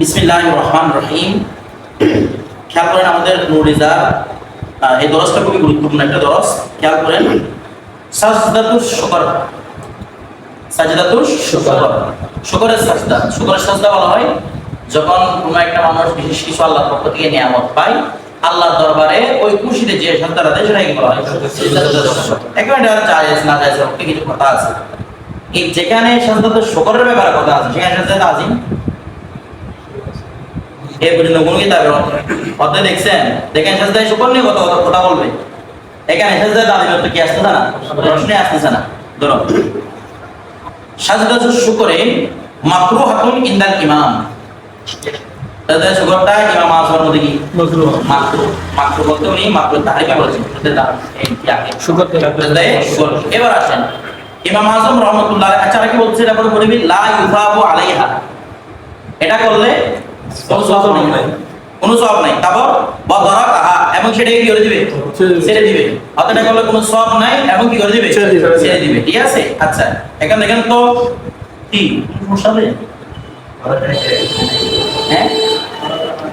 বিসমিল্লাহ রহমান রহিম খেয়াল করেন আমাদের এই দরসটা খুবই গুরুত্বপূর্ণ একটা দরস খেয়াল করেন সাজদা। সাজদা বলা হয়, যখন কোনো একটা মানুষ বিশেষ কিছু আল্লাহর পক্ষ থেকে নিয়ামত পায় দরবারে ওই খুশিতে যে সাজদাটা সেটাকে বলা হয়? না কিছু কথা আছে। যেখানে সাজদাতুস শুকরের ব্যাপারে কথা আছে, সেখানে সাজদা আজিম এই পর্যন্ত কোন কিতাবে অধ্যায় দেখছেন দেখেন সাজদায় শুকর নিয়ে কত কথা বলবে। এখানে সাজদায় তালিমের তো কি আসতেছে না? প্রশ্নে আসতেছে না। ধরো সাজদা শুকরে মাকরু হাতুন ইন্দাল ইমাম। সাজদা শুকরটা ইমাম আজমের মধ্যে কি? মাকরু মাকরু বলতে উনি মাকরু তাহরিমে বলেছেন। শুকর শুকর। এবার আসেন ইমাম আজম রহমতুল্লাহ আচ্ছা কি বলছে? এটা পরে বলবি লা ইউফাবু আলাইহা। এটা করলে কোনো সওয়াব নাই। কোনো সওয়াব নাই। তারপর বদরা কাহা এবং সেটাকে কি করে দিবে? ছেড়ে দিবে। ছেড়ে দিবে করলে কোনো সওয়াব নাই এবং কি করে দিবে? ছেড়ে দিবে। ঠিক আছে? আচ্ছা এখন দেখেন তো কি? সমস্যা হবে হ্যাঁ?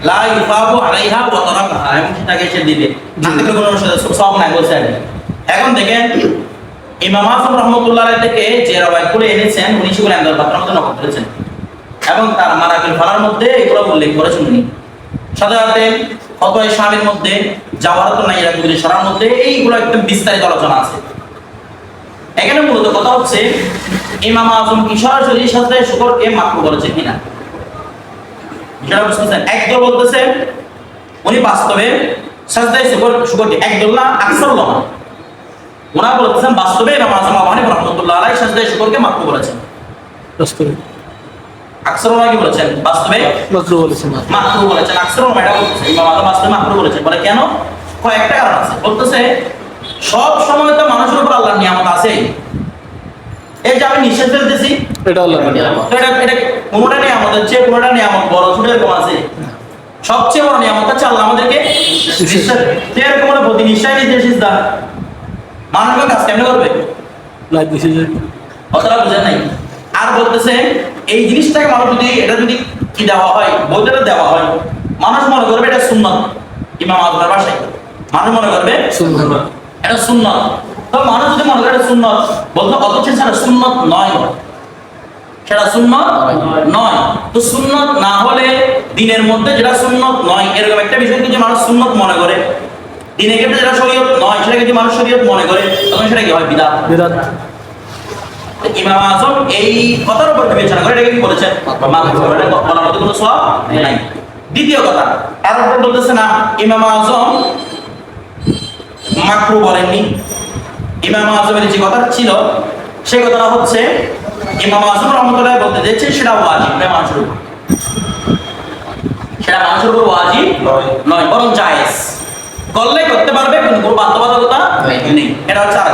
লা ইউফাবু আলাইহা বদরা কাহা এবং সেটাকে ছেড়ে দিবে। না থাকলে কোনো সওয়াব নাই বলছে এখন দেখেন ইমাম আজম রহমতুল্লাহ থেকে যে রবায় করে এনেছেন উনি সেগুলো বাক্যের মধ্যে নকল করেছেন। এবং তার মারাকিল ফালার মধ্যে এগুলো উল্লেখ করেছেন উনি। সাধারণত ফতোয়া স্বামীর মধ্যে জাওয়ারাত নাইরা কুদরি সরার মধ্যে এইগুলো একদম বিস্তারিত আলোচনা আছে। এখানে মূলত কথা হচ্ছে, ইমাম আজম কি সরাসরি সাথে শুকরকে মাকরু বলেছে কিনা। বিষয়টা বুঝতেছেন একদল বলতেছে, উনি বাস্তবে সাজদায় শুকর শুকরকে একদল না আকসর লমা ওনারা বলতেছেন, বাস্তবে ইমাম আজম আবানি রহমতুল্লাহ আলাই সাজদায় শুকরকে মাকরু বলেছেন বাস্তবে আকসর ওনারা কি বলেছেন বাস্তবে? মাত্র বলেছেন। মাকরু বলেছেন আকসর এটা বলতেছে। ইমাম আজম বাস্তবে মাকরু বলেছেন। বলে কেন? কয়েকটা কারণ আছে। বলতেছে সব সময় তো মানুষের উপর আল্লাহর নিয়ামত আছে এই যে আমি নিঃশ্বাস ফেলতেছি এটা আল্লাহ এটা এটা কোনোটা নিয়ামতের চেয়ে কোনোটা নিয়ামত বড় ছোট এরকম আছে? সবচেয়ে বড় নিয়ামত হচ্ছে আল্লাহ আমাদেরকে এরকম হলে প্রতি নিঃশ্বাস নিতে সিজদা। মানুষকে কাজ কেমনে করবে? যে বুঝেন নাই? আর বলতেছে এই জিনিসটাকে মানুষ যদি এটা যদি কি দেওয়া হয়? বইটা দেওয়া হয়। মানুষ মনে করবে এটা সুন্নত। ইমাম আজমের ভাষায় মানুষ মনে করবে এটা সুন্নত। তো মানুষ যদি মনে করে এটা সুন্নত বলতে অথচ সেটা সুন্নত নয়। সেটা সুন্নত নয়। তো সুন্নত না হলে দিনের মধ্যে যেটা সুন্নত নয় এরকম একটা বিষয়কে যে মানুষ সুন্নত মনে করে দিনের ক্ষেত্রে যেটা শরীয়ত নয় সেটাকে যে মানুষ শরীয়ত মনে করে তখন সেটা কি হয়? বিদাত। বিরাট ইমাম আজম এই কথার উপর বিবেচনা করে এটাকে কি বলেছেন? বলার মধ্যে কোনো সওয়াব নাই। দ্বিতীয় কথা আর উপর বলতেছে না ইমাম আজম মাকরু বলেননি। ইমাম আজমের যে কথা ছিল সেই কথাটা হচ্ছে ইমাম আজম রহমতুল্লাহ বলতে দিচ্ছে সেটা ওয়াজিব নয় মানুষের উপর। সেটা মানুষের উপর ওয়াজিব নয় বরং জায়েজ। করলে করতে পারবে কিন্তু কোনো বাধ্যবাধকতা নেই। এটা হচ্ছে আর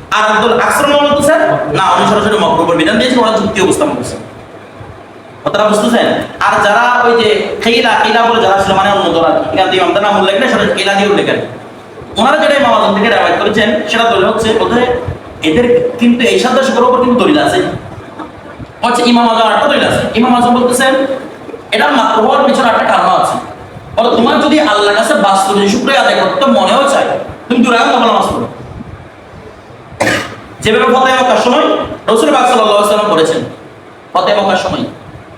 আর একদল আকসর বলতেছেন না, উনি সরাসরি মকরুবের বিধান দিয়েছেন ওরা যুক্তি উপস্থাপন করছেন কথাটা বুঝতেছেন? আর যারা ওই যে খেইলা খেইলা বলে যারা ছিল মানে দল আমাদের নাম উল্লেখ নেই খেইলা দিয়ে উল্লেখ। ওনারা যেটা ইমাম থেকে করেছেন, সেটা দলিল হচ্ছে বলতে এদের কিন্তু এই সাত দশকের উপর কিন্তু দলিল আছে। হচ্ছে ইমাম আজম একটা দলিল আছে। ইমাম আজম বলতেছেন, এটার মাত্র হওয়ার পিছনে একটা কারণ আছে। তোমার যদি আল্লাহর কাছে বাস্তবে শুক্রিয়া আদায় করতে মনেও চায়, তুমি দূরে আগে কখনো নামাজ পড়ো যেভাবে ফতেহ মক্কার সময় রসুল সাল্লাল্লাহু আলাইহি করেছেন ফতেহ মক্কার সময়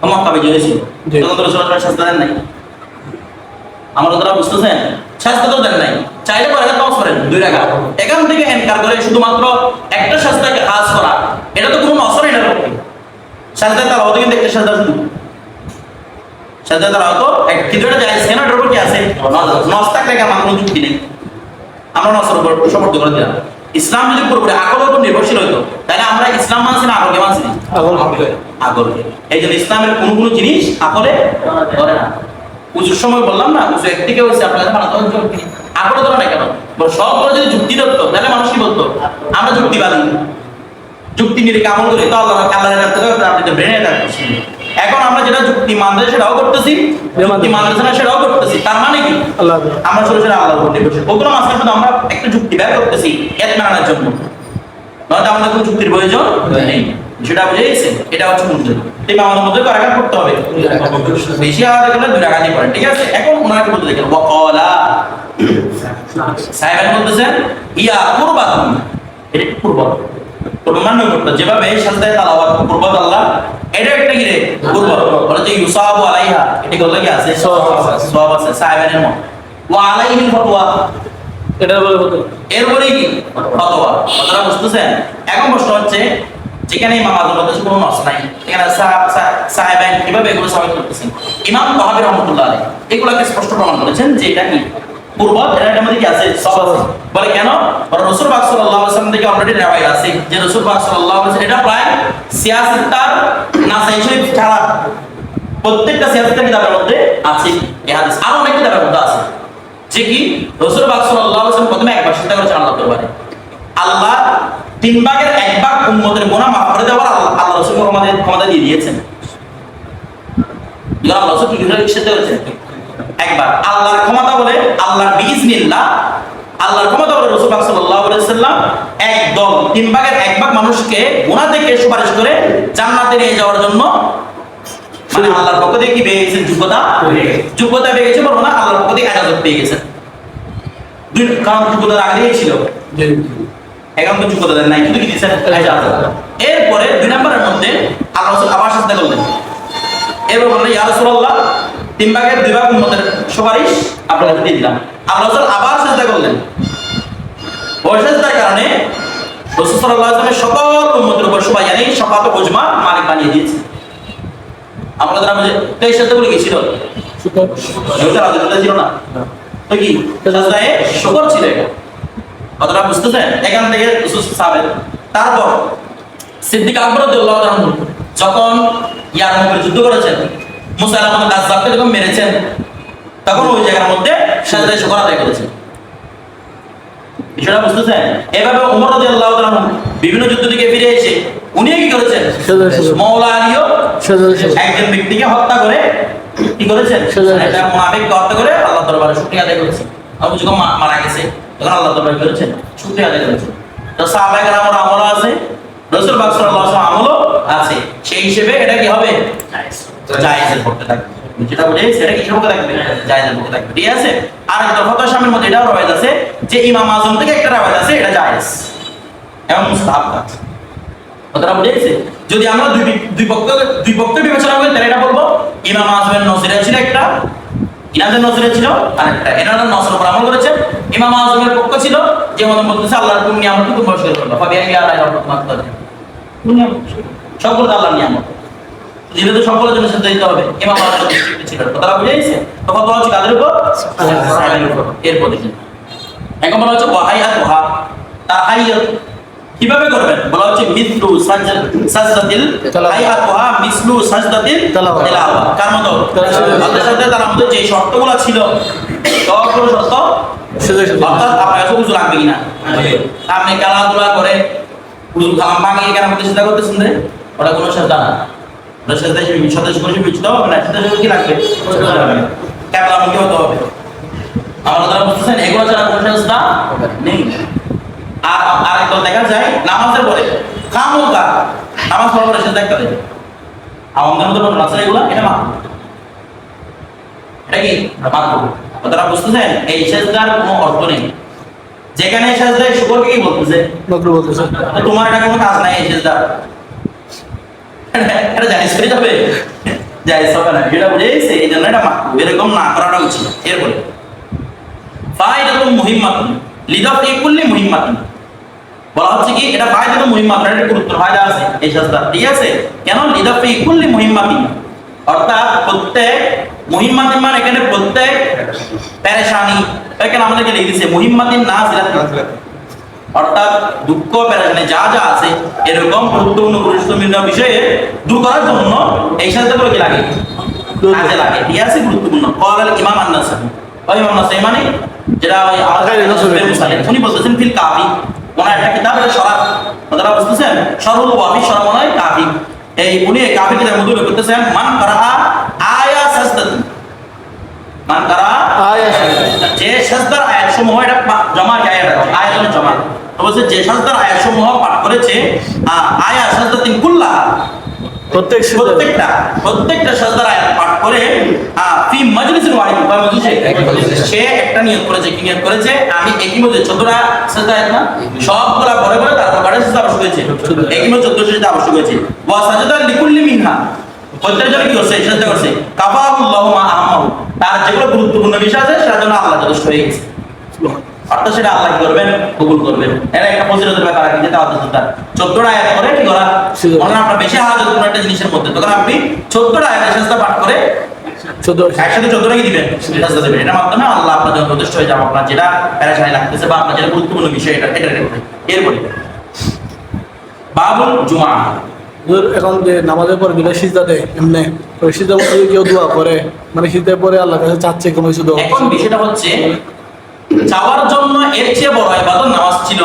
মক্কা বিজয় হয়েছিল। তখন তো রসুল শাস্তি দেন নাই। আমরা তারা বুঝতেছেন শাস্তি তো দেন নাই। চাইলে পরে একটা কাজ করেন দুই টাকা এখান থেকে এনকার করে শুধুমাত্র একটা শাস্তাকে কাজ করা এটা তো কোনো নসর এটা পক্ষে শাস্তি তারা হতো কিন্তু একটা শাস্তা শুধু। শাস্তি তারা হতো এক- কিন্তু এটা যায় সেনাটার উপর কি আছে? আমার কোনো যুক্তি নেই? আমরা নসর উপর সমর্থ করে দিলাম। ইসলাম যদি পুরোপুরি আকলের উপর নির্ভরশীল হতো তাহলে আমরা ইসলাম মানছি না আকলকে মানছি? আগল আকলকে এই জন্য ইসলামের কোনো কোনো জিনিস আকলে করে না। উঁচুর সময় বললাম না উঁচু একদিকে হয়েছে আপনাদের হবে যুক্তি। ধরে না কেন? সবগুলো যদি যুক্তি ধরতো তাহলে মানুষ কি বলতো? আমরা যুক্তিবাদী। যুক্তি নিয়ে আমল করি তো আল্লাহ থেকে আপনি তো ব্রেনে রাখতেছি এখন আমরা যেটা যুক্তি মানতে সেটাও করতেছি যুক্তি মানতেছে না সেটাও করতেছি। তার মানে কি। আমরা সরাসরি আল্লাহর উপর নির্ভরশীল। ওগুলো মাঝখানে শুধু আমরা একটা যুক্তি ব্যয় করতেছি এতমানের জন্য। নয়তো আমাদের কোনো যুক্তির প্রয়োজন নেই। যেটা বুঝেছে এটা হচ্ছে মূল আমাদের মধ্যে আঘাত করতে হবে। বেশি আঘাত করলে দুই আঘাতই পড়ে ঠিক আছে? এখন ওনাকে বলতে দেখেন ওয়াকালা। সাহেব বলতেছেন ইয়া কুরবাতুন। এটা একটু করতে যেভাবে সাজদায় তালাওয়াত পূর্বত আল্লাহ এটা একটা কি রে? পূর্ব বলে যে ইউসাবু আলাইহা এটা কি আছে? সওয়াব আছে। সাহেবের মত। ওয়া আলাইহিল ফতওয়া। এটা বলে এরপরে কি? ফতোয়া কথাটা বুঝতেছেন? এখন প্রশ্ন হচ্ছে যেখানে ইমাম আজম বলতেছে কোনো নস নাই। এখানে কীভাবে এগুলো সাবিত করতেছেন? ইমাম তাহাবি রহমতুল্লাহ এগুলোকে স্পষ্ট প্রমাণ করেছেন যে এটা কি? পূর্ব এটার মধ্যে কি আছে সব বলে কেন বলে রসুল পাক সাল্লাল্লাহু আলাইহি ওয়াসাল্লাম থেকে অলরেডি রেওয়ায়াত আছে যে রসুল পাক সাল্লাল্লাহু আলাইহি এটা প্রায় সিয়াসিতার নাসাই শরীফ ছাড়া প্রত্যেকটা সিয়াসিতার কিতাবের মধ্যে আছে এই হাদিস আরও অনেক কিতাবের মধ্যে আছে যে কি রসুল পাক সাল্লাল্লাহু আলাইহি ওয়াসাল্লাম প্রথমে একবার চিন্তা করেছেন আল্লাহ দরবারে আল্লাহ তিন ভাগের এক ভাগ উম্মতের গুনাহ মাফ করে দেওয়ার আল্লাহ আল্লাহ রসুল ক্ষমতা ক্ষমতা দিয়ে দিয়েছেন আল্লাহ রসুল কি করে সিদ্ধ করেছেন একবার আল্লাহর ক্ষমতা বলে আল্লাহর বিইজনিল্লাহ আল্লাহর ক্ষমতা বলে রসুল সাল্লাল্লাহু আলাইহি সাল্লাম এক দল তিন ভাগের এক ভাগ মানুষকে গুনাহ থেকে সুপারিশ করে জান্নাতে নিয়ে যাওয়ার জন্য। মানে আল্লাহর পক্ষ থেকে কি পেয়ে গেছেন যোগ্যতা? যোগ্যতা পেয়ে গেছে বলব না আল্লাহর পক্ষ থেকে এজাজত পেয়ে গেছেন। দুই কারণ যোগ্যতার আগেই ছিল। এখন তো যোগ্যতা দেন নাই কিন্তু কি দিয়েছেন? এরপরে দুই নম্বরের মধ্যে আল্লাহ আবার সাজদা করলেন। এরপর বললেন ইয়া রাসূলুল্লাহ তিন ভাগের দুই ভাগ উম্মতের সুপারিশ আপনার দিয়ে দিলাম। আল্লাহ আবার সাজদা করলেন। সাজদার কারণে রাসূল সকল উম্মতের উপর সবাই জানি সফাত ওজমা মালিক বানিয়ে দিয়েছে। আমরা যারা বুঝে তো বলে গেছিল ছিল? না? তো কি? সাজদায়ে শুকর ছিল এটা। কথাটা বুঝতেছেন? এখান থেকে সাবেন তারপর সিদ্দিক আকবর যখন যুদ্ধ করেছেন মুসা আলাইহিস কাজ্জাবকে যখন মেরেছেন তখন ওই জায়গার মধ্যে শুকর আদায় করেছেন। বিষয়টা বুঝতেছেন? এভাবে রাদিয়াল্লাহু তাআলা বিভিন্ন যুদ্ধ থেকে ফিরে এসে উনি কি করেছেন? আলীও একজন ব্যক্তিকে হত্যা করে কি করেছেন? একটা হত্যা করে আল্লাহ দরবারে শুকরিয়া আদায় করেছেন। আবু যখন মারা গেছে তখন আল্লাহ দরবারে করেছেন? শুকরিয়া আদায় করেছেন। তো সাহাবায়ে কেরামের আমল আছে রাসূল পাক সাল্লাল্লাহু আলাইহি ওয়াসাল্লাম আমলও আছে। সেই হিসেবে এটা কি হবে? জায়েজের পক্ষে থাকবে। যেটা বলে সেটা কিসের পক্ষে থাকবে? জায়েজের পক্ষে থাকবে। ঠিক আছে? আর একটা ফতোয়া শামির মধ্যে এটাও রয়েছে আছে যে ইমাম আজম থেকে একটা রাওয়ায়াত আছে এটা জায়েজ। এবং মুস্তাহাব কাজ। কথাটা যদি আমরা দুই দুই পক্ষ দুই পক্ষ বিবেচনা করি তাহলে এটা বলব ইমাম আজমের নজরে ছিল একটা ইনাদের নজরে ছিল আর একটা এনারা নজর উপর আমল করেছে ইমাম আজমের পক্ষ ছিল যে মত বলতেছে আল্লাহর কোন নিয়ামত করল আগে আল্লাহ রহমত করে সকল আল্লাহর নিয়ামত। যেহেতু সকলের জন্য সিদ্ধ দিতে হবে ইমাম আজমের দৃষ্টিতে ছিল। কথাটা বুঝেছে তখন তো হচ্ছে কাদের উপর? সাহাবাদের উপর। এরপর দেখেন এখন বলা হচ্ছে ওয়াহাইয়াত ওহা তাহাইয়াত কীভাবে করবেন? বলা হচ্ছে মিসলু সাজদাত সাজদাতিল। তেলাওয়াত। হাইয়াতুহা মিসলু সাজদাতিল। তেলাওয়াত। কার মতো। তাদের সাথে তার মধ্যে যে শর্তগুলো ছিল সবগুলো শর্ত? সাজা সাজা অর্থাৎ আপনার উজু লাগবে কিনা? আপনি খেলাধুলা করে উজু খালাম ভাঙিয়ে কেন চিন্তা করতেছেন রে? ওটা কোনো সাজদা না। করে বুঝতে হবে না হিসেবে কি লাগবে? হতে হবে। আমরা যারা বুঝতেছেন এগুলো ছাড়া কোনো নেই। আর আর একদল দেখা যায় নামাজের পরে খামোকা নামাজ পড়ার পরে আমাদের আছে এগুলো এটা মা এটা কি? মাত্র। তারা বুঝতেছেন এই সেজদার কোনো অর্থ নেই। যেখানে সেজদায় শুকরকে কি বলতেছে। তোমার এটা কোনো কাজ নাই এই সেজদার। এটা জানিস হয়ে যাবে? গুরুত্ব ফায়দা আছে। ঠিক আছে? কেন? লিদাফি কুল্লি মুহিম্মাতিন। অর্থাৎ প্রত্যেক মুহিম্মাতিন মানে এখানে প্রত্যেক পেরেশানি। এখানে আমাদেরকে লিখে দিয়েছে মুহিম্মাতিন না অর্থাৎ দুঃখ পেরেশানি যা যা আছে এরকম গুরুত্বপূর্ণ গুরুত্বপূর্ণ বিষয়ে দূর করার জন্য এই সাথে কি লাগে? কাজে লাগে। আছে গুরুত্বপূর্ণ। কল আল ইমাম আন-নাসাই ওই ইমাম নাসাই মানে যেটা ওই আকারে মুসালিম উনি বলতেছেন ফিল কাফি। ওনার একটা কিতাব এটা কথাটা বুঝতেছেন? সরল ওয়াফি শরাব নয় কাফি। এই উনি কাফি কিতাবের মধ্যে করতেছেন মান করা আয়া সাজদাতুন মান করা আয়া যে সাজদার আয়াত সমূহ এটা জমা আয়াত আছে? জমা। বলছে যে সাজদার আয়াত সমূহ পাঠ করেছে আয়া সাজদাতিন কুল্লা। প্রত্যেক প্রত্যেকটা প্রত্যেকটা সাজদার আয়াত পাঠ করে ফি মাজলিসিন ওয়াহিদ মজলিসে? সে একটা নিয়ত করেছে কি নিয়ত করেছে? আমি একই মধ্যে 14টা সাজদা আয়াত না সবগুলা পরে পরে তারপর কয়টা সাজদা আবশ্যক হয়েছে। একই মধ্যে 14 সাজদা আবশ্যক হয়েছে। ওয়া সাজদা লিকুল্লি মিনহা। জন কি করছে? সাজদা করছে। কাফাহুল্লাহু মা আহমাহু। তার যেগুলো গুরুত্বপূর্ণ বিষয় আছে সেটার জন্য আল্লাহ যথেষ্ট হয়ে গেছে। অর্থাৎ সেটা আল্লাহ কি করবেন? কবুল করবেন। এটা একটা ফজিলতের ব্যাপার আছে যেটা আল্লাহ সুলতান চোদ্দটা আয়াত করে কি করা। মনে আপনার বেশি হাজার কোনো একটা জিনিসের মধ্যে। তখন আপনি চোদ্দটা আয়াতের সাজদা পাঠ করে চোদ্দ একসাথে চোদ্দটা কি দিবেন? সাজদা দিবেন। এটার মাধ্যমে আল্লাহ আপনার জন্য যথেষ্ট হয়ে যাবে। আপনার যেটা প্যারাশানি লাগতেছে বা আপনার যেটা গুরুত্বপূর্ণ বিষয় এটা এটা। এরপরে বাবুল জুমা। এখন যে নামাজের পর গেলে সিজদা দেয় এমনি ওই সিজদা মধ্যে কেউ দোয়া করে মানে সিজদার পরে আল্লাহ কাছে চাচ্ছে কোনো কিছু দোয়া এখন বিষয়টা হচ্ছে চাওয়ার জন্য এর চেয়ে বড় ইবাদত নামাজ ছিল।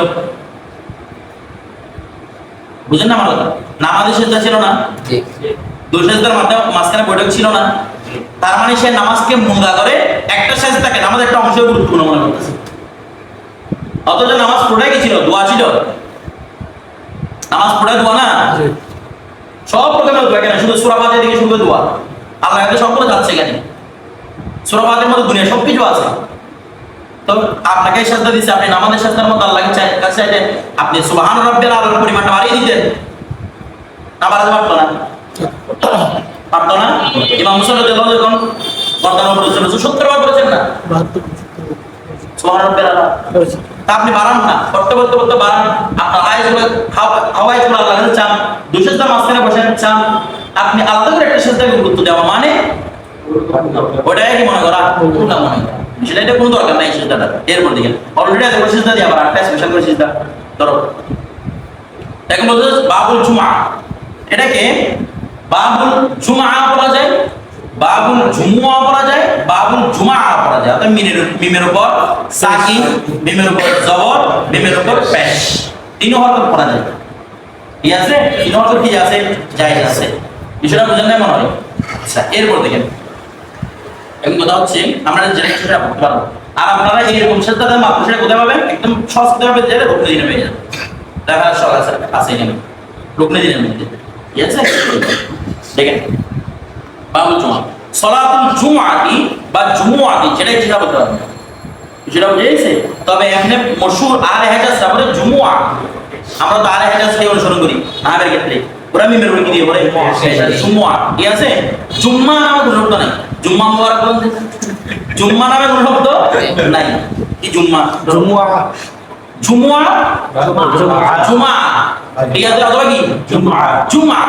বুঝেন না আমার কথা? নামাজের সেজদা ছিল না। দুই সেজদার মাধ্যমে মাঝখানে বৈঠক ছিল না। তার মানে সে নামাজকে মুঙ্গা করে একটা সেজদাকে নামাজ একটা অংশ গুরুত্বপূর্ণ মনে করতেছে। অথচ নামাজ পুরোটাই কি ছিল দোয়া ছিল। নামাজ পুরোটাই দোয়া না? জি। সব প্রকারের দোয়া কেন শুধু সুরাবাদের দিকে শুধু দোয়া। আল্লাহ কাছে সবগুলো যাচ্ছে কেন সুরাবাদের মধ্যে দুনিয়া সব কিছু আছে। তো আপনাকে সাজদা দিচ্ছে আপনি নামাজের সাজদার মধ্যে আল্লাহকে কাছে চাইতেন। আপনি সুবহান রাব্বিল আলার পরিমাণটা বাড়িয়ে দিতেন। না বাড়াতে পারতো না। পারতো না? ইমাম মুসলিম যখন বর্তমান সত্তর বার বলেছেন না বাহাত্তর সুবহান রাব্বিল আলা হয়েছে। তা আপনি বাড়ান না। করতে করতে করতে বাড়ান। আপনার আয়াতগুলো হাওয়াই গুলো আল্লাহ কাছে চান দুই সেজদার মাঝখানে বসে চান আপনি আলাদা করে একটা সেজদাকে গুরুত্ব দেওয়া মানে? ওটাই কি মনে করা? না মনে। সেটা এটা কোনো দরকার নাই সেজদাটা এরপর দিকে অলরেডি এত করে সেজদা দিয়ে আবার একটা স্পেশাল করে সেজদা ধরো। এখন বলতে বাবুল জুমা। এটাকে বাবুল জুমা বলা যায়। বাবুল জুমুয়া বলা যায়, বাবুল জুমা বলা যায়। অর্থাৎ মিমের মিমের উপর সাকিন মিমের উপর জবর, মিমের উপর পেশ। তিন হরকত পড়া যায়। ঠিক আছে? তিন হরকত কি আছে? জায়েজ আছে। বিষয়টা বুঝেন না মনে হয়? আচ্ছা এরপর দেখেন। এখন কথা হচ্ছে, আমরা যেটা সেটা করতে পারব। আর আপনারা এইরকম সেটা মাত্র সেটা কোথায় পাবেন? একদম কোথায় পাবেন? যেটা রুকনে দিনে পেয়ে যাবেন দেখা সকাল আছে এখানে রুকনে দিনের মধ্যে ঠিক আছে? দেখেন। বাবুল জুমা। সলাতুল জুমাতি বা জুমুয়াতি সেটাই যেটা বলতে পারবেন সেটা বুঝে গেছে? তবে এখানে মশুর আলে হাজাজ তারপরে জুমুয়া আমরা তো আলে হাজাজ খাই অনুসরণ করি নামের ক্ষেত্রে। ওরা মিমের উপর দিয়ে বলে জুমুয়া ঠিক আছে? জুম্মা নামে কোনো শব্দ নাই। জুম্মা মুবারক বলতে। জুম্মা নামে কোনো শব্দ নাই। কি জুম্মা? জুমুয়া জুমুয়া জুমা ঠিক আছে? অথবা কি? জুমা জুমা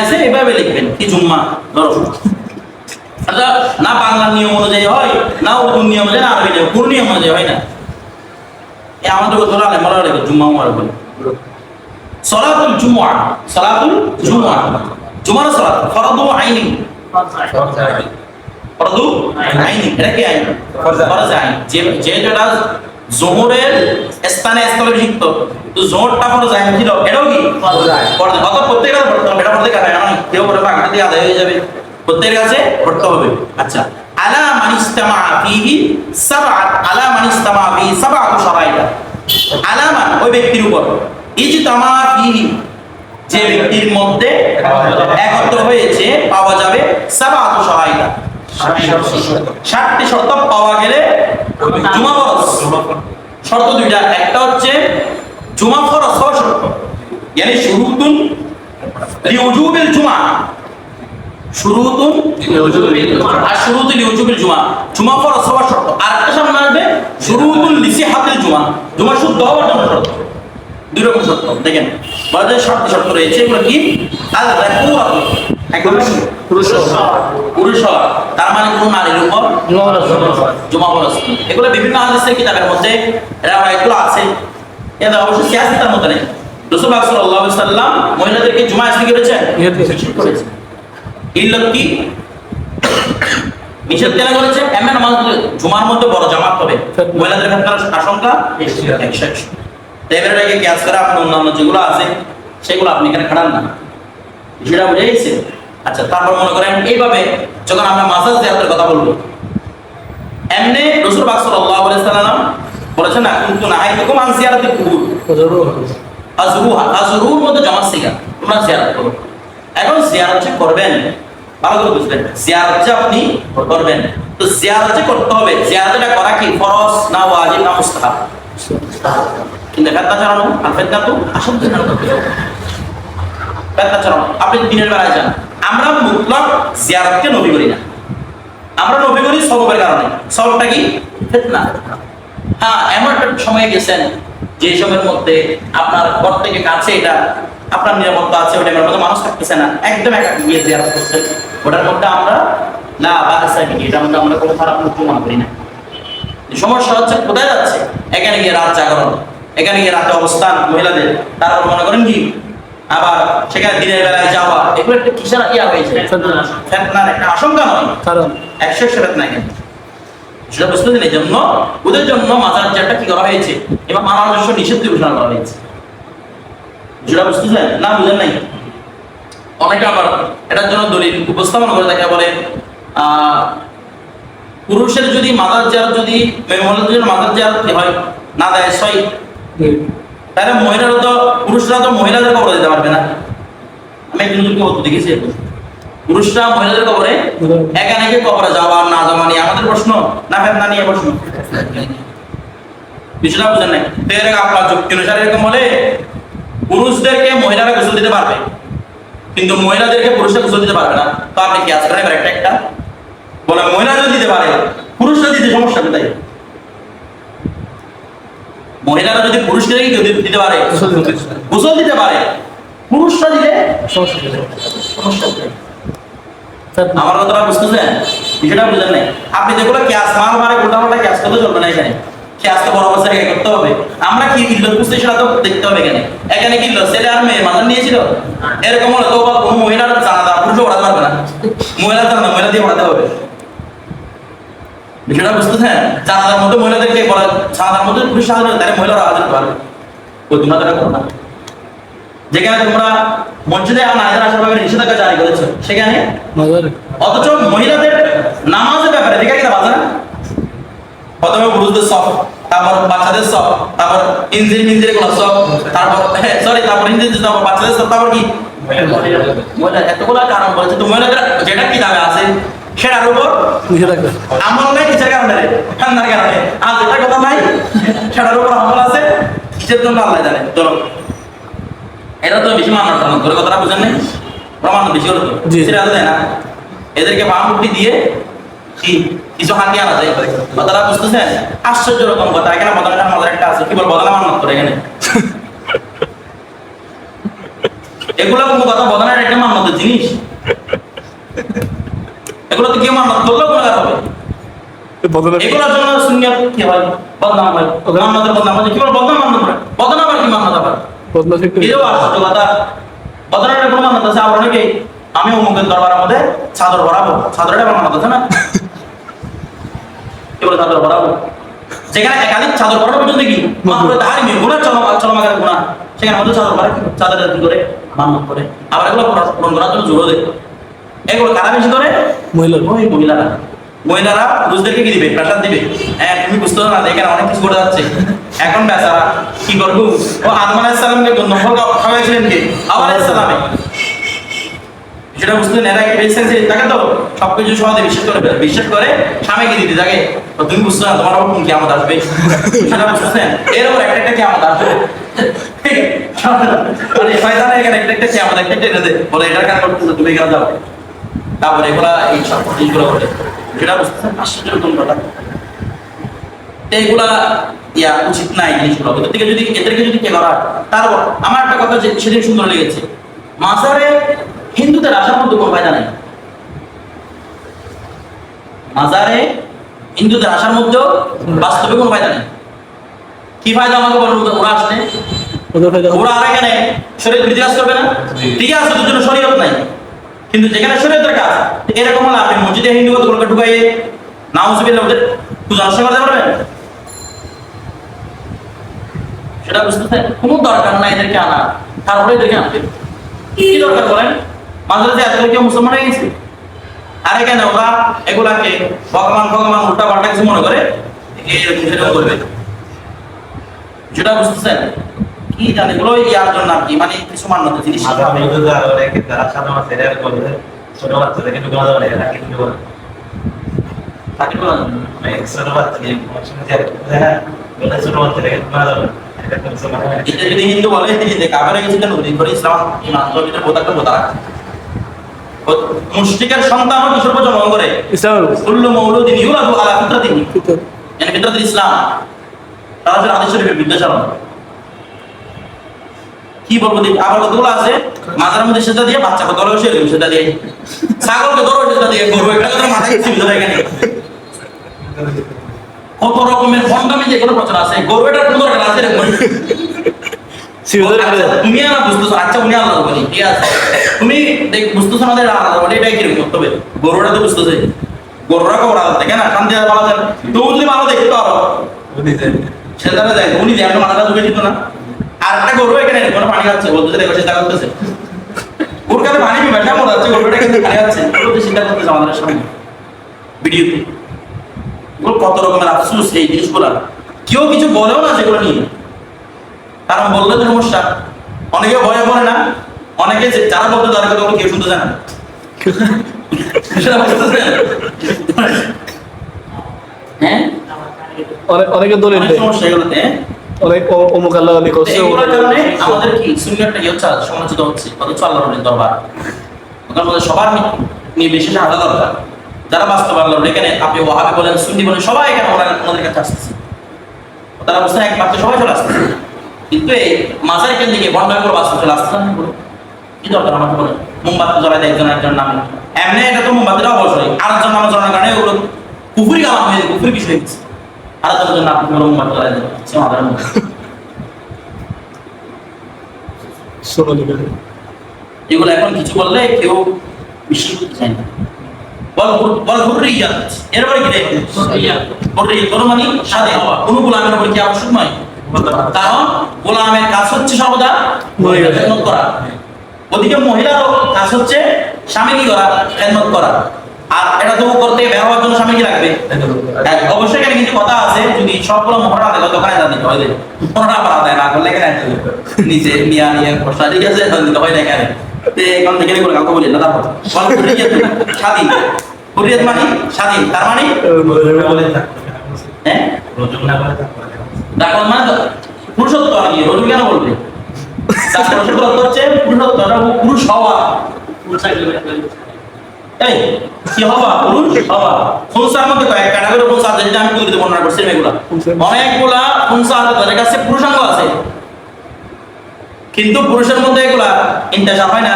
আছে এভাবে লিখবেন, কি জুম্মা? ধরো। আচ্ছা না বাংলা নিয়ম অনুযায়ী হয়, না উর্দু নিয়ম অনুযায়ী, না আরবি নিয়ম কোন নিয়ম অনুযায়ী হয় না? এ আমাদের কথা আলে মনে রাখবে জুম্মা মুবারক বলে সলাতুল জুমুয়া সলাতুল জুমুয়া। জুমার সলাত, ফরদু আইনি। ফরদু আইনি, এটা কি আইন? ফরজ আইন। যে যেটা জোহরের স্থানে স্থলে বিযুক্ত তো জোহরটা ফরজ আইন ছিল এটাও কি? আইন। অত প্রত্যেকটা পড়তে হবে এটা পড়তে কাটা না কেউ পড়ে বাকিটা দিয়ে আদায় হয়ে যাবে। প্রত্যেকের কাছে পড়তে হবে। আচ্ছা আলা মান ইস্তামা ফিহি সাবআত। আলা মান ইস্তামা ফিহি সাবআতু শারাইতা। আলামান ওই ব্যক্তির উপর। ইজতামা ফিহি যে ব্যক্তির মধ্যে একত্র হয়েছে পাওয়া যাবে সাবাতু সহায়তা ষাটটি শর্ত পাওয়া গেলে জুমা ফরজ। শর্ত দুইটা। একটা হচ্ছে জুমা ফরজ হওয়া শর্ত। ইয়ানি শুরুতুন লিউজুবিল জুমা। শুরুতুন আর শুরুতুল লিউজুবিল জুমা। জুমা ফরজ হওয়া শর্ত। আর একটা সামনে আসবে শুরুতুল লিসিহাতিল জুমা। জুমা শুদ্ধ হওয়ার জন্য শর্ত। দুই রকম শর্ত। দেখেন। যায় শর্ত শর্ত রয়েছে এগুলো কি? আল তার মানে কোন নারীর উপর? জুমা এগুলো বিভিন্ন হাদিসের কিতাবের মধ্যে এরা আছে। এটা অবশ্যই সিয়াসতের মধ্যে নেই। রসুল পাক সাল্লাল্লাহু আলাইহি সাল্লাম মহিলাদেরকে জুমা আসতে করেছেন? করেছে। করেছেন ইল্লত কি? নিষেধ কেন করেছে? এমন নামাজ জুমার মধ্যে বড় জামাত হবে। মহিলাদের আশঙ্কা একশো একশো। এটাকে ক্যাচ করে আপনার অন্যান্য যেগুলো আছে সেগুলো আপনি এখানে খাড়ান না। সেটা বুঝে গেছে? আচ্ছা তারপর মনে করেন এইভাবে যখন আমরা মাসাজ জিয়ারতের কথা বলব এমনি রসুল সাল্লাল্লাহু আলাইহি সাল্লাম বলেছেন না কিন্তু না আজরুহা আজরুর মধ্যে শিখা তোমরা জিয়ারত করো। এখন জিয়ারত যে করবেন ভালো করে বুঝবেন জিয়ারত যে আপনি করবেন তো জিয়ারত যে করতে হবে জিয়ারতটা করা কি? ফরজ না ওয়াজিব না মুস্তাহাব? কিন্তু ফেতনা চালানো আর ফেতনা তো আপনি দিনের বেলায় যান। আমরা মুতলক জিয়ারতকে নবী করি না। আমরা নবী করি কারণে। সবটা কি? ফেতনা। হ্যাঁ এমন একটা গেছেন যে সময়ের মধ্যে আপনার ঘর থেকে কাছে এটা, আপনার নিরাপত্তা আছে, ওটা মধ্যে মানুষ থাকতেছে না। একদম একা গিয়ে জিয়ারত করছেন। ওটার মধ্যে আমরা না এটার মধ্যে আমরা কোনো খারাপ মনে করি না। সমস্যা হচ্ছে কোথায় যাচ্ছে? এখানে গিয়ে রাত জাগরণ। এখানে গিয়ে রাতে অবস্থান মহিলাদের। তারপর মনে করেন কি? আবার সেখানে দিনের বেলায় যাওয়া এগুলো একটা কিসের ইয়া হয়েছে। ফেতনার একটা আশঙ্কা নয়। কারণ? একশো একশো ফেতনা সেটা বুঝতে জন্য ওদের জন্য মাজার জারটা কি করা হয়েছে? এবং নিষিদ্ধ ঘোষণা করা হয়েছে। যেটা বুঝতেছেন? না বুঝেন নাই। অনেকে আবার এটার জন্য দলিল উপস্থাপন করে থাকে বলে আহ, পুরুষের যদি মাদার জার যদি মহিলাদের মাদার জার হয় না দেয় সই তাহলে মহিলারা তো, পুরুষরা তো মহিলাদের কবর দিতে পারবে না। আমি একজন বলতে দেখেছি পুরুষরা মহিলাদের কবরে একা নাকি কবরে যাওয়া, না যাওয়া নিয়ে? আমাদের প্রশ্ন না ফের না নিয়ে প্রশ্ন? বিষয়টা বুঝেন নাই? তো এর আগে আপনার যুক্তি অনুসারে এরকম বলে, পুরুষদেরকে মহিলারা গোসল দিতে পারবে, কিন্তু মহিলাদেরকে পুরুষরা গোসল দিতে পারবে না। তো আপনি কি আজকে একটা একটা? বলে মহিলা যদি দিতে পারে, পুরুষরা দিতে সমস্যা কোথায়? মহিলারা যদি পুরুষদেরকে যদি দিতে পারে গোসল দিতে পারে। পুরুষরা দিলে কি? আমার কথাটা বুঝতেছেন? বিষয়টা বুঝেন নাই? আপনি যেগুলো ক্যাশ মাল মারে গোটা ক্যাশ করতে চলবে না এখানে। ক্যাশকে বড় বছর আগে করতে হবে। আমরা কি কিনলো বুঝতে সেটা তো দেখতে হবে এখানে। এখানে কিনলো ছেলে আর মেয়ে মাজার নিয়েছিল। এরকম হলে তো বা কোনো মহিলার জানাদা পুরুষ ওড়াতে পারবে না। মহিলা মহিলা দিয়ে ওড়াতে হবে। বিষয়টা বুঝতেছেন জানাদার মধ্যে মহিলাদেরকে বলা জানাদার মধ্যে পুরুষ সাধারণ তাহলে মহিলারা দিতে পারবে। ওই তোমরা তারা করো না। যেখানে তোমরা মসজিদে আর নারীদের আসার ব্যাপারে নিষেধাজ্ঞা জারি করেছ সেখানে অথচ মহিলাদের নামাজের ব্যাপারে দেখা গেলে বাজে না প্রথমে পুরুষদের সব তারপর বাচ্চাদের সব তারপর ইঞ্জিন মিঞ্জিরগুলো সব তারপর সরি তারপর ইঞ্জিন তারপর বাচ্চাদের সব তারপর কি? মহিলা এতগুলো কারণ বলেছে তো মহিলাদের যেটা কি দামে আছে? সেটার উপর আমল নাই কিসের কারণে ঠান্ডার কারণে। আজ এটা কথা নাই সেটার উপর আমল আছে কিসের জন্য আল্লাহ জানে। চলো এটা তো বেশি করে কথাটা বুঝেন নাই? প্রমাণ বেশি হলো সেটা তো দেয় না। এদেরকে বাম মুক্তি দিয়ে কি কিছু হাতি আনা যায় কথাটা বুঝতেছেন? আশ্চর্য রকম কথা। এখানে বদলাটা আমাদের একটা আছে। কি বল বদলা মান্য করে এখানে। এগুলো কোনো কথা বদলার একটা মান্যতের জিনিস। এগুলো তো কেউ মান্যত করলেও হবে। এগুলোর জন্য সুনিয়ত কি হয়? বদনাম হয়। বদনাম হয়। কি বল? বদনাম করে। বদনাম আর কি মান্যতা এও আশ্চর্য কথা। বদনামের কোনো মান্যতা আছে? আবার নাকি আমি অমুকের দরবারের মধ্যে চাদর ভরাবো চাদরটা আমার মান্যতা আছে না? কি চাদর ভরাবো যেখানে একাধিক চাদর ভরানো পর্যন্ত কি মাত্র তাহারি মেয়ে। গুণা চলো চলমাকার গুণা। সেখানে চাদর কি করে? মান্য করে। আবার এগুলো পূরণ করার জন্য জোরও দেয় এগুলো কারা বেশি করে মহিলা ওই মহিলারা। মহিলারা পুরুষদেরকে কি দিবে? প্রেশার দিবে। হ্যাঁ তুমি বুঝতে না এখানে অনেক কিছু করে যাচ্ছে। এখন বেচারা কি করব? ও আদম আলাইহিস নম্বর খাওয়াইছিলেন কি? আবার আলাইহিস সালামে। সেটা বুঝতে এরা যে তাকে তো সবকিছু সহজে বিশ্বাস করে বিশ্বাস করে স্বামীকে দিতে থাকে তুমি বুঝছ না তোমার ওরকম কি আমাদের আসবে? সেটা বুঝতেছেন এর উপর একটা একটা কি আমাদের আসবে? মানে শয়তানের এখানে একটা একটা কি আমাদের একটা একটা বলে এটার কাজ করতে তুমি এখানে যাও। তারপরে এগুলা এই সব জিনিসগুলো ঘটে যেটা বুঝতেছেন আশ্চর্য কথা? তো এগুলা ইয়া উচিত না এই জিনিসগুলো। ওদের থেকে যদি এদেরকে যদি কে করা তারপর আমার একটা কথা যে সেদিন সুন্দর লেগেছে। মাজারে হিন্দুদের আসার মধ্যে কোনো ফায়দা নেই। মাজারে হিন্দুদের আসার মধ্যেও বাস্তবে কোনো ফায়দা নেই। কি ফায়দা আমাকে বলুন ওরা আসলে। ওরা আর এখানে শরীর বিধি কাজ করবে না? ঠিক আছে ওদের জন্য শরীয়ত নাই। কিন্তু যেখানে শরীয়তের কাজ এরকম হলে আপনি মসজিদে হিন্দু কতগুলোকে ঢুকাইয়ে নাউজুবিল্লাহ ওদের পূজা নষ্ট করতে পারবেন? সেটা বুঝতেছেন? কোনো দরকার নাই এদেরকে আনা। তারপরে এদেরকে আনবে কি দরকার বলেন? মাদ্রাসে এত কেউ মুসলমান হয়ে গেছে? আরে কেন? ওরা এগুলাকে ভগবান ভগবান উল্টা পাল্টা কিছু মনে করে এরকম সেরকম করবে। যেটা বুঝতেছেন? কি জানে? এগুলো ইয়ার জন্য আর কি? মানে কিছু মান্যতা জিনিস। করলে ছোট বাচ্চাদেরকে ঢুকানো যাবে না তাকে বলা যাবে মানে ছোট হ্যাঁ বলে ছোট বাচ্চাদেরকে ঢুকানো যাবে না। এটা তো মুসলমান হয়। এটা যদি হিন্দু বলে যে কাফের কিছু কেন? উদিন করে ইসলাম বোধ বোধ রাখে মুশরিকের সন্তানও কিশোর জন্ম করে। কুল্লু মৌলুদিন ইউলাদু আলা ফিতরাতিহি। মানে ফিতরাতুল ইসলাম। তারা আদেশ শরীফের বিদ্যাচরণ কি বলব দেখি? আবার কতগুলো আছে? মাথার মধ্যে সেটা দিয়ে বাচ্চা কত হলেও সেরকম সেটা দিয়ে। ছাগলকে ধরো সেটা দিয়ে গরু এটা তো মাথায় কিছু ভিতরে এখানে। কত রকমের ফন্ডামি যেগুলো প্রচার আছে। গরু এটার কোনো দরকার আছে এরকম। আচ্ছা, তুমি আর বুঝতেছো আচ্ছা উনি আলাদা বলি ঠিক আছে? তুমি দেখ বুঝতেছো আমাদের আলাদা বলি এটাই কীরকম করতে গরুটা তো বুঝতেছে। গরুরা কবর আলাদা থাকে না কান দিয়ে ভালো যায় তো যদি ভালো দেখতে পারো। সেটা দেখ উনি দেখ মাথাটা ঢুকে দিত না। আর একটা গরু এখানে কোনো পানি খাচ্ছে বলতেছে দেখো সেটা করতেছে। ওর কাছে পানি বেটা মনে হচ্ছে গরুটা কিন্তু পানি খাচ্ছে। ওগুলো চিন্তা করতেছে আমাদের সামনে। ভিডিওতে। ওগুলো কত রকমের আফসোস এই জিনিসগুলো। কেউ কিছু বলেও না সেগুলো নিয়ে। কারণ বললে তো সমস্যা। অনেকে ভয়ে পড়ে না অনেকে যারা বলতে তারা কথা কেউ শুনতে চায় না। হ্যাঁ? অনেকে দলিল সমস্যা এগুলোতে। অমুক আল্লাহ আল্লাহ আমাদের কি কি হচ্ছে সমালোচিত হচ্ছে, অথচ দরবার। বলে সবার নি- নিয়ে বিশেষ আলাদা দরকার। যারা বাস্তব আল্লাহর এখানে আপনি ওয়াহাবি বলেন, সুন্নি বলেন, সবাই এখানে ওরা কাছে আসতেছে। তারা বুঝতে এক পাত্রে সবাই চলে আসতেছে। কিন্তু এই থেকে বন্ডা করে বাস্তব চলে আসতে না কি দরকার আমাকে মোমবাতি জ্বলাই দেয় একজন একজন নামে। এমনি এটা তো মোমবাতিটা অবশ্যই আরেকজন নামে জ্বলানোর কারণে ওগুলো কুফুরি কালাম হয়ে বিষয় মধ্যে। এগুলো এখন কিছু বললে কেউ বিশ্বাস করতে চায় না। মানে কোনো গোলামের কাজ হচ্ছে সর্বদা। করা। ওদিকে কাজ হচ্ছে স্বামী করা খেদমত করা। আর এটা তো করতে বের হওয়ার জন্য স্বামী কি লাগবে হ্যাঁ, অবশ্যই এখানে কিছু কথা আছে যদি সবগুলো মহড়া হয় মহড়া না করলে মিয়া নিয়ে ঠিক আছে হয় না তো এখান থেকে কাউকে বলি না তারপর। মানে তার মানে? হ্যাঁ? মানে পুরুষত্ব আর কি কেন বলবে? তার পুরুষত্ব হচ্ছে পুরুষত্ব পুরুষ হওয়া। এই কি হওয়া ফুনসার মধ্যে কয়েক ক্যাটাগরি ফুনসা আছে যেটা আমি কুদরিতে বর্ণনা করছি এগুলা। অনেকগুলা ফুনসা আছে তাদের কাছে পুরুষাঙ্গ আছে। কিন্তু পুরুষের মধ্যে এগুলা ইন্টারশাপ হয় না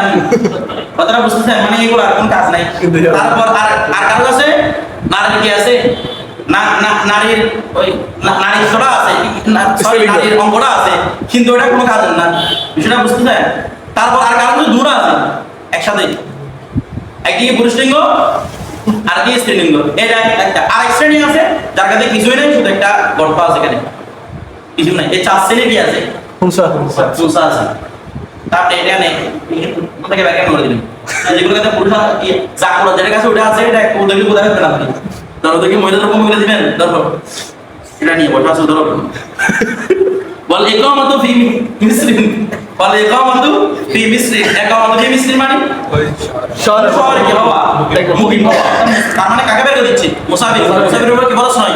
কথাটা বুঝতেছেন? মানে এগুলা কোন কাজ নাই। তারপর আর আর কারও কাছে? নারী কি আছে? না না নারীর ওই ছড়া আছে। sorry, নারীর অঙ্গটা আছে। কিন্তু কোনো কাজ না। বিষয়টা বুঝতেছেন? তারপর আর কারও দূর আছে? একসাথে। একদিকে পুরুষ লিঙ্গ আর একদিকে স্ত্রীলিঙ্গ এটা একটা আর এক শ্রেণি আছে যার কাছে কিছুই নেই শুধু একটা গল্প আছে এখানে। কিছু নাই। এই চার শ্রেণি কি আছে? হুমসা আছে তারপরে এটা নেই ব্যাখ্যা করে যেগুলো কাছে পুরুষ যা কোনো যেটার কাছে ওটা আছে এটা ওদেরকে বোঝা যাবে না? আপনি ধরো ওদেরকে মহিলাদের কমে করে দিবেন ধরো এটা নিয়ে বসে আছে ধরো। বল একামত ফি মিসরিন বল একামত ফি মিসরিন ফি মিসরিন মানে? শহরে শহরে কি হওয়া? মুকিম হওয়া। তার মানে কাকে বের করে দিচ্ছি? মুসাফির। মুসাফিরের উপর কি নয়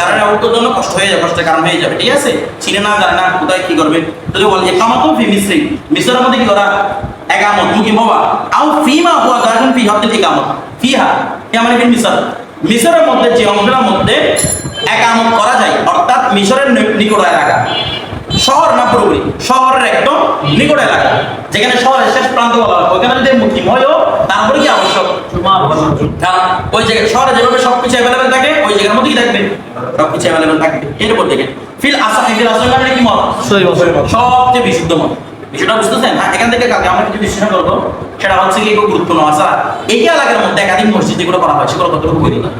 কারণ ওর জন্য কষ্ট হয়ে যাবে কষ্টের কারণ হয়ে যাবে। ঠিক আছে? চিনে না জানে না কোথায় কি করবে? যদি বল একামত ফি মিসরি মিসরের মধ্যে কি করা? একামত মুকিম হওয়া। আও ফিমা হুয়া গাজন ফি হতে একামত ফিহা কি মানে কি মিসর মিসরের মধ্যে যে অংশের মধ্যে একামত করা যায় অর্থাৎ মিশরের নি- নিকট এলাকা। শহর না পুরোপুরি শহরের একদম নিকট এলাকা। যেখানে শহরের শেষ প্রান্ত বলা হয়। ওখানে যদি মুকিম হয়ও তারপরে কি আবশ্যক? কারণ ওই জায়গায় শহরে যেভাবে সবকিছু অ্যাভেলেবেল থাকে ওই জায়গার মধ্যেই থাকবে? সবকিছু অ্যাভেলেবেল থাকবে। এর উপর থেকে ফিল আসা ফিল আসা মানে কি মত। সবচেয়ে বিশুদ্ধ মত। বিষয়টা বুঝতেছেন? হ্যাঁ এখান থেকে কালকে আমরা কিছু বিশ্লেষণ করব। সেটা হচ্ছে কি খুব গুরুত্বপূর্ণ মাসালা এই এলাকার মধ্যে একাধিক মসজিদ যেগুলো করা হয় সেগুলো কতটুকু বৈধ না?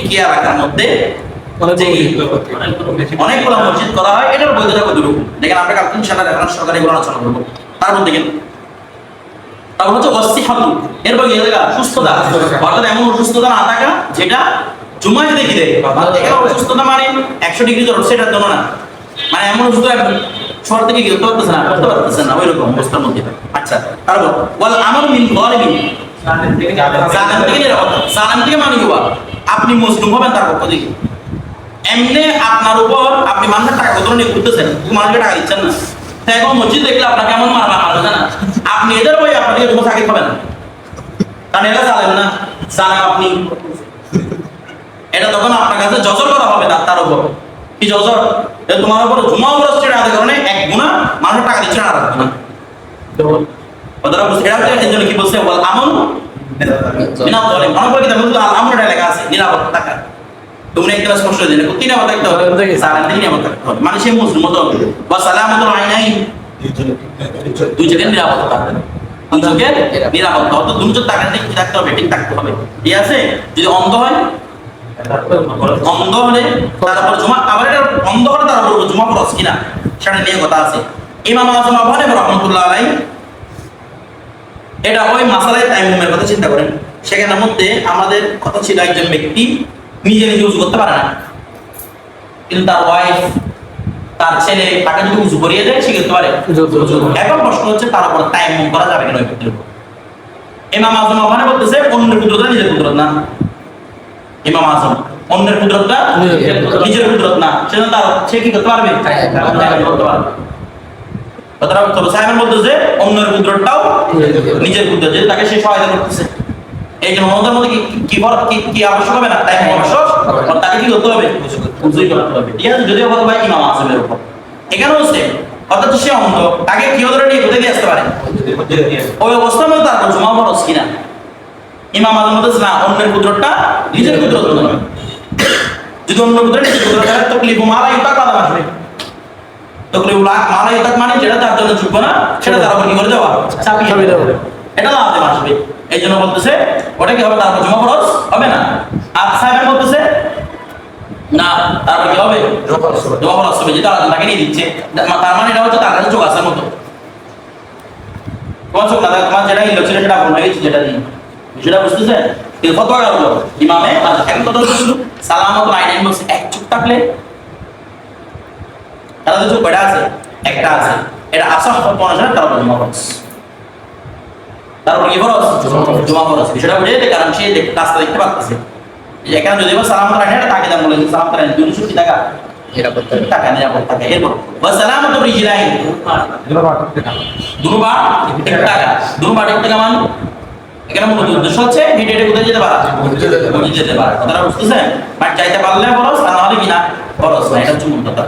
একই এলাকার মধ্যে অনেকগুলো মসজিদ করা হয় এটার বৈধতা কতটুকু? দেখেন আমরা কালকে সেটা রেফারেন্স সরকার এগুলো আলোচনা করব। তার মধ্যে কিন্তু তারপর হচ্ছে এরপর দেখা সুস্থতা। অর্থাৎ এমন অসুস্থতা না থাকা যেটা জুমায় দেখি দেয়। অসুস্থতা মানে একশো ডিগ্রি জ্বর সেটার জন্য না। মানে এমন অসুস্থ শহর থেকে কি করতে পারতেছে না করতে পারতেছে না ওই রকম অবস্থার মধ্যে। আচ্ছা তারপর বল আমার মিন গরিবি। জানান থেকে মানে আপনি মজলুম হবেন তার পক্ষ থেকে। এমনি আপনার উপর আপনি মানুষের টাকা কত নিয়ে ঘুরতেছেন? মানুষকে টাকা দিচ্ছেন না। তো এখন মসজিদ দেখলে আপনার কেমন মারবা মারবে না আপনি এদের বই আপনাকে কোনো চাকরি পাবেন না। কারণ এটা চালেন না। চালান আপনি। এটা তখন আপনার কাছে জজর করা হবে না তার উপর। কি জজর তোমার উপর জমা খরচ ছেড়ে আদায় কারণে এক গুণা মানুষের টাকা দিচ্ছে না আর গুণা বুঝতে এটা হচ্ছে জন্য কি বলছে বলে লেখা আছে তোমরা একটা স্পষ্ট দিলে থাকতে হবে। সালাম থেকে। সালাম থাকতে হবে। মানুষের মুসলিম মতো বা সালামতুল আইনাই দুই অর্থাৎ তাকাতে ঠিক থাকতে হবে? ঠিক থাকতে হবে। ঠিক আছে? যদি অন্ধ হয় অন্ধ হলে তারপর জমা আবার এটা অন্ধ হলে তারপর জমা খরচ কিনা? সেটা নিয়ে কথা আছে। ইমাম আজম আবু হানিফা রাহমাতুল্লাহ আলাইহি এটা ওই মাসালায় তাইমুমের কথা চিন্তা করেন। সেখানের মধ্যে আমাদের কথা ছিল একজন ব্যক্তি নিজে নিজে উজু করতে পারে না। কিন্তু তার ওয়াইফ তার ছেলে তাকে যদি উজু করিয়ে দেয় সে করতে পারে। এখন প্রশ্ন হচ্ছে তার উপর তাইমুম করা যাবে কিনা ওই ব্যক্তির উপর? ইমাম আজম ওখানে বলতেছে অন্যের কুদরত নিজের কুদরত না। ইমাম আজম। অন্যের নিজের কুদরত। নিজের কুদরত না। সেজন্য তার সে কি করতে পারবে? করতে পারবে। কথাটা তবে সাহেবের মধ্যে যে অন্যের কুদরতটাও নিজের কুদরত। যে তাকে সে সহায়তা করতেছে। এই জন্য মমতার মধ্যে কি ফরক কি কি আবশ্যক হবে না? তাই আবশ্যক? তাকে কি করতে হবে? উজুই করতে হবে। ঠিক আছে যদিও কথা ভাই ইমাম আজমের উপর। এখানেও সেম অর্থাৎ সে অন্ধ। তাকে কি ধরে নিয়ে কোথায় দিয়ে আসতে পারে? ওই অবস্থার মধ্যে তার জমা কিনা? ইমাম আজম বলতেছে না অন্যের কুদরতটা নিজের কুদরত নয় যদি অন্য কুদরত নিজের কুদরত হয় তকলিফ মালা ইউতা কাদা আসবে তকলিফ মালা ইউতা মানে যেটা তার জন্য যোগ্য না সেটা তার উপর কি করে দেওয়া? চাপিয়ে দেওয়া। এটা লাভে আসবে এই জন্য বলতেছে ওটা কি হবে? তারপর জমা খরচ হবে না? আর সাহেবের বলতেছে না তারপর কি হবে? জমা খরচ হবে। যেটা তাকে নিয়ে দিচ্ছে। তার মানে এটা হচ্ছে তার কাছে চোখ আসার মতো। তোমার চোখ না তোমার যেটা ইলো ছিল সেটা হয়ে যেটা দিন সেটা বুঝতেছেন? কত গেল ইমামে এখন কথা শুধু। সালামত লাইন বলছে এক চুপ থাকলে? তারা চুপ কয়টা আছে? একটা আছে। এটা আসা পঞ্চাশ হাজার তারপর জমা খরচ তারপর কি খরচ জমা খরচ বিষয়টা বুঝে যেতে কারণ সে রাস্তা দেখতে পাচ্ছে এখানে যদি সালাম করেন এটা তাকে দাম বলে সালাম করেন দুশো কি টাকা। টাকা নিরাপদ টাকা এরপর সালামত রিজলাইন। টাকা টাকা মানে? এখানে মূলত উদ্দেশ্য হচ্ছে হেঁটে হেঁটে কোথায় যেতে পারা? যেতে পারা? কথাটা বুঝতেছেন? বাট চাইতে পারলে বরস আর নাহলে কি না খরচ না এটা হচ্ছে মূল কথা।